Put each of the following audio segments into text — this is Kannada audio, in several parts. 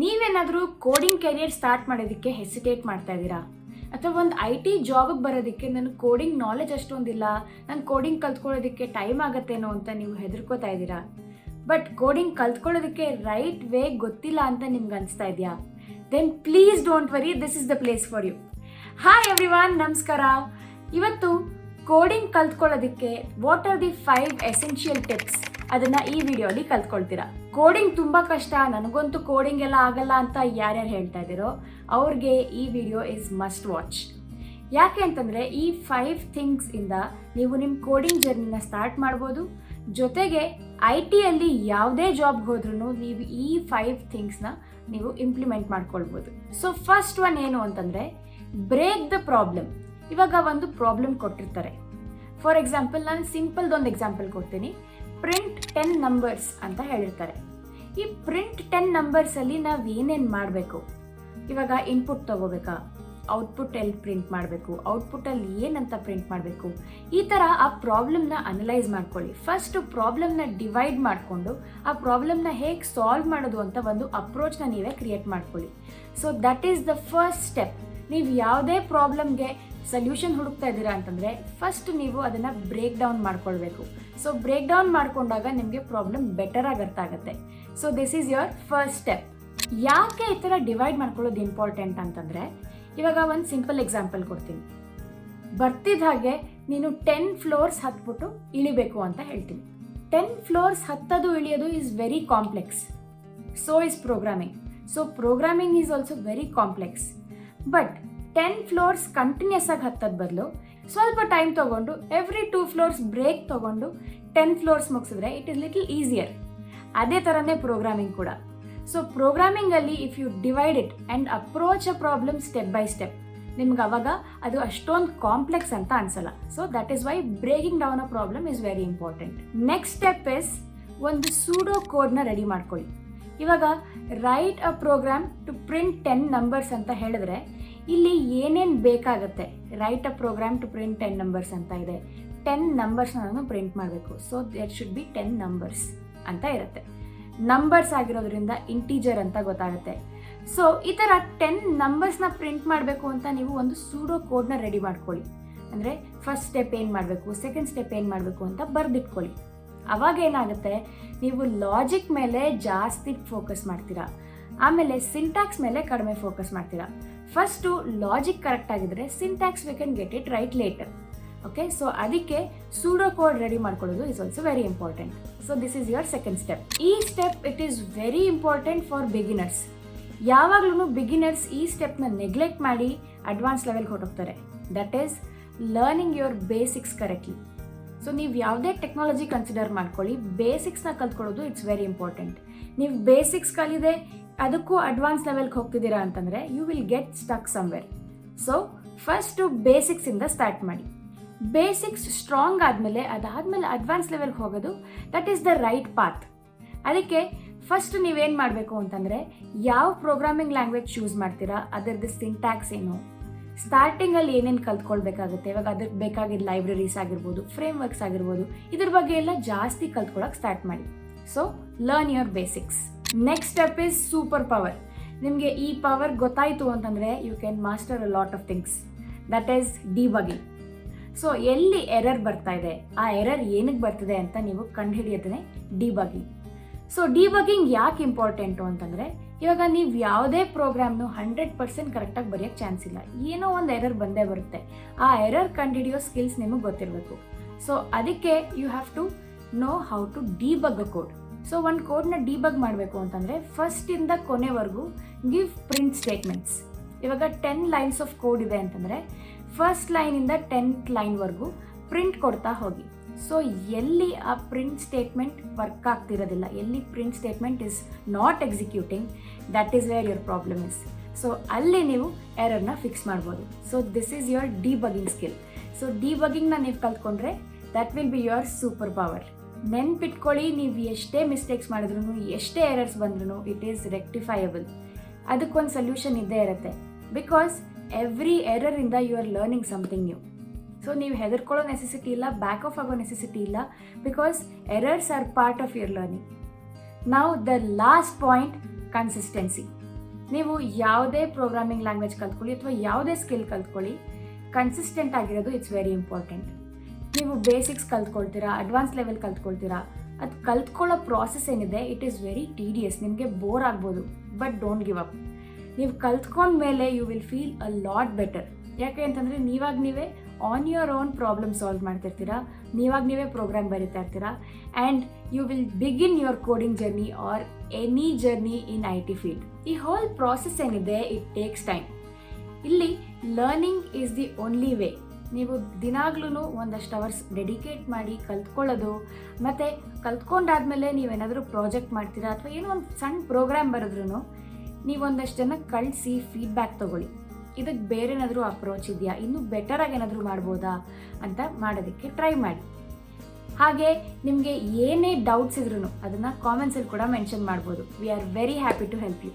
ನೀವೇನಾದರೂ ಕೋಡಿಂಗ್ ಕೆರಿಯರ್ ಸ್ಟಾರ್ಟ್ ಮಾಡೋದಕ್ಕೆ ಹೆಸಿಟೇಟ್ ಮಾಡ್ತಾ ಇದ್ದೀರಾ? ಅಥವಾ ಒಂದು ಐ ಟಿ ಜಾಬಿಗೆ ಬರೋದಕ್ಕೆ ನನಗೆ ಕೋಡಿಂಗ್ ನಾಲೆಜ್ ಅಷ್ಟೊಂದಿಲ್ಲ, ನಾನು ಕೋಡಿಂಗ್ ಕಲ್ತ್ಕೊಳ್ಳೋದಕ್ಕೆ ಟೈಮ್ ಆಗತ್ತೇನೋ ಅಂತ ನೀವು ಹೆದರ್ಕೋತಾ ಇದ್ದೀರಾ? ಬಟ್ ಕೋಡಿಂಗ್ ಕಲ್ತ್ಕೊಳ್ಳೋದಕ್ಕೆ ರೈಟ್ ವೇ ಗೊತ್ತಿಲ್ಲ ಅಂತ ನಿಮ್ಗೆ ಅನಿಸ್ತಾ ಇದೆಯಾ? Then please don't worry this is the place for you hi everyone ನಮಸ್ಕಾರ. ಇವತ್ತು coding ಕಲ್ತ್ಕೊಳ್ಳೋದಕ್ಕೆ what are the five essential tips ಅದನ್ನ ಈ ವಿಡಿಯೋಲಿ ಕಲ್ತ್ಕೊಳ್ತೀರಾ? ಕೋಡಿಂಗ್ ತುಂಬಾ ಕಷ್ಟ. ನನಗಂತೂ ಕೋಡಿಂಗ್ ಎಲ್ಲ ಆಗಲ್ಲ ಅಂತ ಯಾರ್ಯಾರು ಹೇಳ್ತಾ ಇದ್ದೀರೋ, ಅವ್ರಿಗೆ ಈ ವಿಡಿಯೋ ಇಸ್ ಮಸ್ಟ್ ವಾಚ್ ಯಾಕೆ ಅಂತಂದ್ರೆ, ಈ ಫೈವ್ ಥಿಂಗ್ಸ್ ಇಂದ ನೀವು ನಿಮ್ಮ ಕೋಡಿಂಗ್ ಜರ್ನಿನ ಸ್ಟಾರ್ಟ್ ಮಾಡ್ಬೋದು. ಜೊತೆಗೆ ಐ ಟಿಯಲ್ಲಿ ಯಾವುದೇ ಜಾಬ್ಗೆ ಹೋದ್ರೂ ನೀವು ಈ ಫೈವ್ ಥಿಂಗ್ಸ್ನ ನೀವು ಇಂಪ್ಲಿಮೆಂಟ್ ಮಾಡ್ಕೊಳ್ಬೋದು. ಸೊ ಫಸ್ಟ್ ಒನ್ ಏನು ಅಂತಂದ್ರೆ ಬ್ರೇಕ್ ದ ಪ್ರಾಬ್ಲಮ್ ಇವಾಗ ಒಂದು ಪ್ರಾಬ್ಲಮ್ ಕೊಟ್ಟಿರ್ತಾರೆ. ಫಾರ್ ಎಕ್ಸಾಂಪಲ್ ನಾನು ಸಿಂಪಲ್ದೊಂದು ಎಕ್ಸಾಂಪಲ್ ಕೊಡ್ತೀನಿ. ಪ್ರಿಂಟ್ ಟೆನ್ ನಂಬರ್ಸ್ ಅಂತ ಹೇಳಿರ್ತಾರೆ. ಈ ಪ್ರಿಂಟ್ ಟೆನ್ ನಂಬರ್ಸಲ್ಲಿ ನಾವು ಏನೇನು ಮಾಡಬೇಕು? ಇವಾಗ ಇನ್ಪುಟ್ ತಗೋಬೇಕಾ? ಔಟ್ಪುಟ್ ಎಲ್ಲಿ ಪ್ರಿಂಟ್ ಮಾಡಬೇಕು? ಔಟ್ಪುಟ್ಟಲ್ಲಿ ಏನಂತ ಪ್ರಿಂಟ್ ಮಾಡಬೇಕು? ಈ ಥರ ಆ ಪ್ರಾಬ್ಲಮ್ನ ಅನಲೈಸ್ ಮಾಡ್ಕೊಳ್ಳಿ. ಫಸ್ಟ್ ಪ್ರಾಬ್ಲಮ್ನ ಡಿವೈಡ್ ಮಾಡಿಕೊಂಡು, ಆ ಪ್ರಾಬ್ಲಮ್ನ ಹೇಗೆ ಸಾಲ್ವ್ ಮಾಡೋದು ಅಂತ ಒಂದು ಅಪ್ರೋಚ್ನ ನೀವೇ ಕ್ರಿಯೇಟ್ ಮಾಡ್ಕೊಳ್ಳಿ. So that is the first step ನೀವು ಯಾವುದೇ ಪ್ರಾಬ್ಲಮ್ಗೆ ಸೊಲ್ಯೂಷನ್ ಹುಡುಕ್ತಾ ಇದ್ದೀರಾ ಅಂತಂದರೆ ಫಸ್ಟ್ ನೀವು ಅದನ್ನು ಬ್ರೇಕ್ ಡೌನ್ ಮಾಡ್ಕೊಳ್ಬೇಕು. ಸೊ ಬ್ರೇಕ್ ಡೌನ್ ಮಾಡ್ಕೊಂಡಾಗ ನಿಮಗೆ ಪ್ರಾಬ್ಲಮ್ ಬೆಟರ್ ಆಗಿ ಅರ್ಥ ಆಗುತ್ತೆ. So this is your first step ಯಾಕೆ ಈ ಥರ ಡಿವೈಡ್ ಮಾಡ್ಕೊಳ್ಳೋದು ಇಂಪಾರ್ಟೆಂಟ್ ಅಂತಂದರೆ, ಇವಾಗ ಒಂದು ಸಿಂಪಲ್ ಎಕ್ಸಾಂಪಲ್ ಕೊಡ್ತೀನಿ. ಬರ್ತಿದ್ದ ಹಾಗೆ ನೀನು ಟೆನ್ ಫ್ಲೋರ್ಸ್ ಹತ್ಬಿಟ್ಟು ಇಳಿಬೇಕು ಅಂತ ಹೇಳ್ತೀನಿ. ಟೆನ್ ಫ್ಲೋರ್ಸ್ ಹತ್ತದು ಇಳಿಯೋದು is very complex so is programming so programming is also very complex but ten floors continuous ಆಗಿ ಹತ್ತದ ಬದಲು ಸ್ವಲ್ಪ ಟೈಮ್ ತಗೊಂಡು ಎವ್ರಿ ಟೂ ಫ್ಲೋರ್ಸ್ ಬ್ರೇಕ್ ತಗೊಂಡು ಟೆನ್ ಫ್ಲೋರ್ಸ್ ಮುಗಿಸಿದ್ರೆ ಇಟ್ ಇಸ್ ಲಿಟಲ್ ಈಸಿಯರ್ ಅದೇ ಥರನೇ ಪ್ರೋಗ್ರಾಮಿಂಗ್ ಕೂಡ. So ಪ್ರೋಗ್ರಾಮಿಂಗಲ್ಲಿ if you divide it and approach a problem step by step ನಿಮ್ಗೆ ಅವಾಗ ಅದು ಅಷ್ಟೊಂದು ಕಾಂಪ್ಲೆಕ್ಸ್ ಅಂತ ಅನ್ಸಲ್ಲ. So that is why breaking down a problem is very important next step is ಒಂದು ಸೂಡೋ ಕೋಡ್ನ ರೆಡಿ ಮಾಡ್ಕೊಳ್ಳಿ. ಇವಾಗ write a program to print ten numbers ಅಂತ ಹೇಳಿದ್ರೆ ಇಲ್ಲಿ ಏನೇನು ಬೇಕಾಗುತ್ತೆ? Write a program to print ten numbers ಅಂತ ಇದೆ. ಟೆನ್ ನಂಬರ್ಸ್ನ ನಾನು ಪ್ರಿಂಟ್ ಮಾಡಬೇಕು. So there should be ten numbers ಅಂತ ಇರುತ್ತೆ. ನಂಬರ್ಸ್ ಆಗಿರೋದ್ರಿಂದ ಇಂಟೀಜರ್ ಅಂತ ಗೊತ್ತಾಗುತ್ತೆ. ಸೊ ಈ ಥರ ಟೆನ್ ನಂಬರ್ಸ್ನ ಪ್ರಿಂಟ್ ಮಾಡಬೇಕು ಅಂತ ನೀವು ಒಂದು ಸೂಡೋ ಕೋಡ್ನ ರೆಡಿ ಮಾಡ್ಕೊಳ್ಳಿ. ಅಂದರೆ ಫಸ್ಟ್ ಸ್ಟೆಪ್ ಏನು ಮಾಡಬೇಕು ಸೆಕೆಂಡ್ ಸ್ಟೆಪ್ ಏನು ಮಾಡಬೇಕು ಅಂತ ಬರೆದಿಟ್ಕೊಳ್ಳಿ. ಅವಾಗ ಏನಾಗುತ್ತೆ? ನೀವು ಲಾಜಿಕ್ ಮೇಲೆ ಜಾಸ್ತಿ ಫೋಕಸ್ ಮಾಡ್ತೀರಾ. ಆಮೇಲೆ ಸಿಂಟ್ಯಾಕ್ಸ್ ಮೇಲೆ ಕಡಿಮೆ ಫೋಕಸ್ ಮಾಡ್ತೀರಾ. ಫಸ್ಟು ಲಾಜಿಕ್ ಕರೆಕ್ಟ್ ಆಗಿದ್ರೆ syntax we can get it right later okay so ಅದಕ್ಕೆ ಸೂಡೋ ಕೋಡ್ ರೆಡಿ ಮಾಡ್ಕೊಳ್ಳೋದು is also very important so this is your second step ಈ step it is very important for beginners ಯಾವಾಗ್ಲೂ ಬಿಗಿನರ್ಸ್ ಈ ಸ್ಟೆಪ್ನ ನೆಗ್ಲೆಕ್ಟ್ ಮಾಡಿ ಅಡ್ವಾನ್ಸ್ ಲೆವೆಲ್ಗೆ ಹೊರಟೋಗ್ತಾರೆ. That is learning your basics correctly so ನೀವು ಯಾವುದೇ ಟೆಕ್ನಾಲಜಿ ಕನ್ಸಿಡರ್ ಮಾಡ್ಕೊಳ್ಳಿ ಬೇಸಿಕ್ಸ್ನ ಕಲ್ತ್ಕೊಳ್ಳೋದು ಇಟ್ಸ್ ವೆರಿ ಇಂಪಾರ್ಟೆಂಟ್ ನೀವು ಬೇಸಿಕ್ಸ್ ಕಲಿದೆ ಅದಕ್ಕೂ ಅಡ್ವಾನ್ಸ್ ಲೆವೆಲ್ಗೆ ಹೋಗ್ತಿದ್ದೀರಾ ಅಂತಂದರೆ you will get stuck somewhere so first ಬೇಸಿಕ್ಸಿಂದ start ಮಾಡಿ. ಬೇಸಿಕ್ಸ್ ಸ್ಟ್ರಾಂಗ್ ಆದಮೇಲೆ, ಅದಾದಮೇಲೆ ಅಡ್ವಾನ್ಸ್ ಲೆವೆಲ್ಗೆ ಹೋಗೋದು that is the right path ಅದಕ್ಕೆ ಫಸ್ಟ್ ನೀವೇನು ಮಾಡಬೇಕು ಅಂತಂದರೆ, ಯಾವ ಪ್ರೋಗ್ರಾಮಿಂಗ್ ಲ್ಯಾಂಗ್ವೇಜ್ ಚೂಸ್ ಮಾಡ್ತೀರಾ, ಅದರದ್ದು ಸಿಂಟ್ಯಾಕ್ಸ್ ಏನು? ಸ್ಟಾರ್ಟಿಂಗಲ್ಲಿ ಏನೇನು ಕಲ್ತ್ಕೊಳ್ಬೇಕಾಗುತ್ತೆ? ಇವಾಗ ಅದಕ್ಕೆ ಬೇಕಾಗಿದ್ದ ಲೈಬ್ರರೀಸ್ ಆಗಿರ್ಬೋದು ಫ್ರೇಮ್ ವರ್ಕ್ಸ್ ಆಗಿರ್ಬೋದು, ಇದ್ರ ಬಗ್ಗೆ ಎಲ್ಲ ಜಾಸ್ತಿ ಕಲ್ತ್ಕೊಳ್ಳೋಕೆ ಸ್ಟಾರ್ಟ್ ಮಾಡಿ. So learn your basics next step is super power ನಿಮಗೆ ಈ ಪವರ್ ಗೊತ್ತಾಯಿತು ಅಂತಂದರೆ you can master a lot of things that is debugging so ಎಲ್ಲಿ ಎರರ್ ಬರ್ತಾ ಇದೆ? ಆ ಎರರ್ ಏನಕ್ಕೆ ಬರ್ತದೆ ಅಂತ ನೀವು ಕಂಡುಹಿಡಿಯೋದೇ ಡಿಬಗಿಂಗ್ ಸೊ ಡಿಬಗಿಂಗ್ ಯಾಕೆ ಇಂಪಾರ್ಟೆಂಟು ಅಂತಂದರೆ, ಇವಾಗ ನೀವು ಯಾವುದೇ ಪ್ರೋಗ್ರಾಮ್ನು ಹಂಡ್ರೆಡ್ ಪರ್ಸೆಂಟ್ ಕರೆಕ್ಟಾಗಿ ಬರೆಯೋಕ್ಕೆ ಚಾನ್ಸ್ ಇಲ್ಲ. ಏನೋ ಒಂದು ಎರರ್ ಬಂದೇ ಬರುತ್ತೆ. ಆ ಎರರ್ ಕಂಡುಹಿಡಿಯೋ ಸ್ಕಿಲ್ಸ್ ನಿಮಗೆ ಗೊತ್ತಿರಬೇಕು. ಸೊ ಅದಕ್ಕೆ you have to know how to debug a code so ಒಂದು ಕೋಡ್ನ ಡಿಬಗ್ ಮಾಡಬೇಕು ಅಂತಂದರೆ ಫಸ್ಟಿಂದ ಕೊನೆವರೆಗೂ ಗಿವ್ ಪ್ರಿಂಟ್ ಸ್ಟೇಟ್ಮೆಂಟ್ಸ್ ಇವಾಗ ಟೆನ್ ಲೈನ್ಸ್ ಆಫ್ ಕೋಡ್ ಇದೆ ಅಂತಂದರೆ ಫಸ್ಟ್ ಲೈನಿಂದ ಟೆಂತ್ ಲೈನ್ವರೆಗೂ ಪ್ರಿಂಟ್ ಕೊಡ್ತಾ ಹೋಗಿ. ಸೊ ಎಲ್ಲಿ ಆ ಪ್ರಿಂಟ್ ಸ್ಟೇಟ್ಮೆಂಟ್ ವರ್ಕ್ ಆಗ್ತಿರೋದಿಲ್ಲ, ಎಲ್ಲಿ print statement is not executing that is where your problem is so ಅಲ್ಲಿ ನೀವು ಎರರ್ನ ಫಿಕ್ಸ್ ಮಾಡ್ಬೋದು. So this is your debugging skill so ಡಿಬಗಿಂಗ್ನ ನೀವು ಕಲ್ತ್ಕೊಂಡ್ರೆ that will be your super power ನೆನ್ಪಿಟ್ಕೊಳ್ಳಿ, ನೀವು ಎಷ್ಟೇ ಮಿಸ್ಟೇಕ್ಸ್ ಮಾಡಿದ್ರು ಎಷ್ಟೇ ಎರರ್ಸ್ ಬಂದ್ರೂ ಇಟ್ ಈಸ್ ರೆಕ್ಟಿಫೈಯಬಲ್ ಅದಕ್ಕೊಂದು ಸೊಲ್ಯೂಷನ್ ಇದ್ದೇ ಇರುತ್ತೆ. Because every ಎರರಿಂದ you are learning something new so ನೀವು ಹೆದರ್ಕೊಳ್ಳೋ ನೆಸೆಸಿಟಿ ಇಲ್ಲ ಬ್ಯಾಕ್ ಆಫ್ ಆಗೋ ನೆಸೆಸಿಟಿ ಇಲ್ಲ because errors are part of your learning ನಾವು ದ ಲಾಸ್ಟ್ ಪಾಯಿಂಟ್ ಕನ್ಸಿಸ್ಟೆನ್ಸಿ ನೀವು ಯಾವುದೇ ಪ್ರೋಗ್ರಾಮಿಂಗ್ ಲ್ಯಾಂಗ್ವೇಜ್ ಕಲ್ತ್ಕೊಳ್ಳಿ ಅಥವಾ ಯಾವುದೇ ಸ್ಕಿಲ್ ಕಲ್ತ್ಕೊಳ್ಳಿ ಕನ್ಸಿಸ್ಟೆಂಟ್ ಆಗಿರೋದು ಇಟ್ಸ್ ವೆರಿ ಇಂಪಾರ್ಟೆಂಟ್ ನೀವು ಬೇಸಿಕ್ಸ್ ಕಲ್ತ್ಕೊಳ್ತೀರಾ ಅಡ್ವಾನ್ಸ್ ಲೆವೆಲ್ ಕಲ್ತ್ಕೊಳ್ತೀರಾ, ಅದು ಕಲ್ತ್ಕೊಳ್ಳೋ ಪ್ರಾಸೆಸ್ ಏನಿದೆ ಇಟ್ ಈಸ್ ವೆರಿ ಟೀಡಿಯಸ್ ನಿಮಗೆ ಬೋರ್ ಆಗ್ಬೋದು ಬಟ್ ಡೋಂಟ್ ಗಿವ್ ಅಪ್ ನೀವು ಕಲ್ತ್ಕೊಂಡ್ಮೇಲೆ you will feel a lot better ಯಾಕೆ ಅಂತಂದರೆ ನೀವಾಗ ನೀವೇ on your own problem solve ಮಾಡ್ತಿರ್ತೀರಾ, ನೀವಾಗ ನೀವೇ ಪ್ರೋಗ್ರಾಮ್ ಬರೀತಾ ಇರ್ತೀರಾ and you will begin your coding journey or any journey in I T field ಈ ಹೋಲ್ ಪ್ರಾಸೆಸ್ ಏನಿದೆ ಇಟ್ ಟೇಕ್ಸ್ ಟೈಮ್ ಇಲ್ಲಿ learning is the only way ನೀವು ದಿನಾಗ್ಲೂ ಒಂದಷ್ಟು ಅವರ್ಸ್ ಡೆಡಿಕೇಟ್ ಮಾಡಿ ಕಲ್ತ್ಕೊಳ್ಳೋದು, ಮತ್ತು ಕಲ್ತ್ಕೊಂಡಾದಮೇಲೆ ನೀವೇನಾದರೂ ಪ್ರಾಜೆಕ್ಟ್ ಮಾಡ್ತೀರಾ ಅಥವಾ ಏನೋ ಒಂದು ಸಣ್ಣ ಪ್ರೋಗ್ರಾಮ್ ಬರೆದ್ರೂ ನೀವೊಂದಷ್ಟು ಜನ ಕಳಿಸಿ ಫೀಡ್ಬ್ಯಾಕ್ ತೊಗೊಳ್ಳಿ. ಇದಕ್ಕೆ ಬೇರೆನಾದರೂ ಅಪ್ರೋಚ್ ಇದೆಯಾ? ಇನ್ನೂ ಬೆಟರಾಗಿ ಏನಾದರೂ ಮಾಡ್ಬೋದಾ ಅಂತ ಮಾಡೋದಕ್ಕೆ ಟ್ರೈ ಮಾಡಿ. ಹಾಗೆ ನಿಮಗೆ ಏನೇ ಡೌಟ್ಸ್ ಇದ್ರೂ ಅದನ್ನು ಕಾಮೆಂಟ್ಸಲ್ಲಿ ಕೂಡ ಮೆನ್ಷನ್ ಮಾಡ್ಬೋದು. We are very happy to help you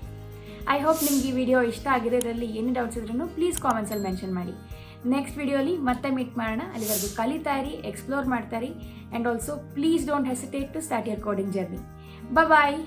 I hope ನಿಮ್ಗೆ ಈ ವಿಡಿಯೋ ಇಷ್ಟ ಆಗಿದೆ. ಇದರಲ್ಲಿ ಏನೇ ಡೌಟ್ಸ್ ಇದ್ರೂ ಪ್ಲೀಸ್ ಕಾಮೆಂಟ್ಸಲ್ಲಿ ಮೆನ್ಷನ್ ಮಾಡಿ. ನೆಕ್ಸ್ಟ್ ವಿಡಿಯೋಲಿ ಮತ್ತೆ ಮೀಟ್ ಮಾಡೋಣ. ಅಲ್ಲಿವರೆಗೂ ಕಲಿತಾ ಇರಿ ಎಕ್ಸ್ಪ್ಲೋರ್ ಮಾಡ್ತಾ ಇರಿ. And also please don't hesitate to start your coding journey bye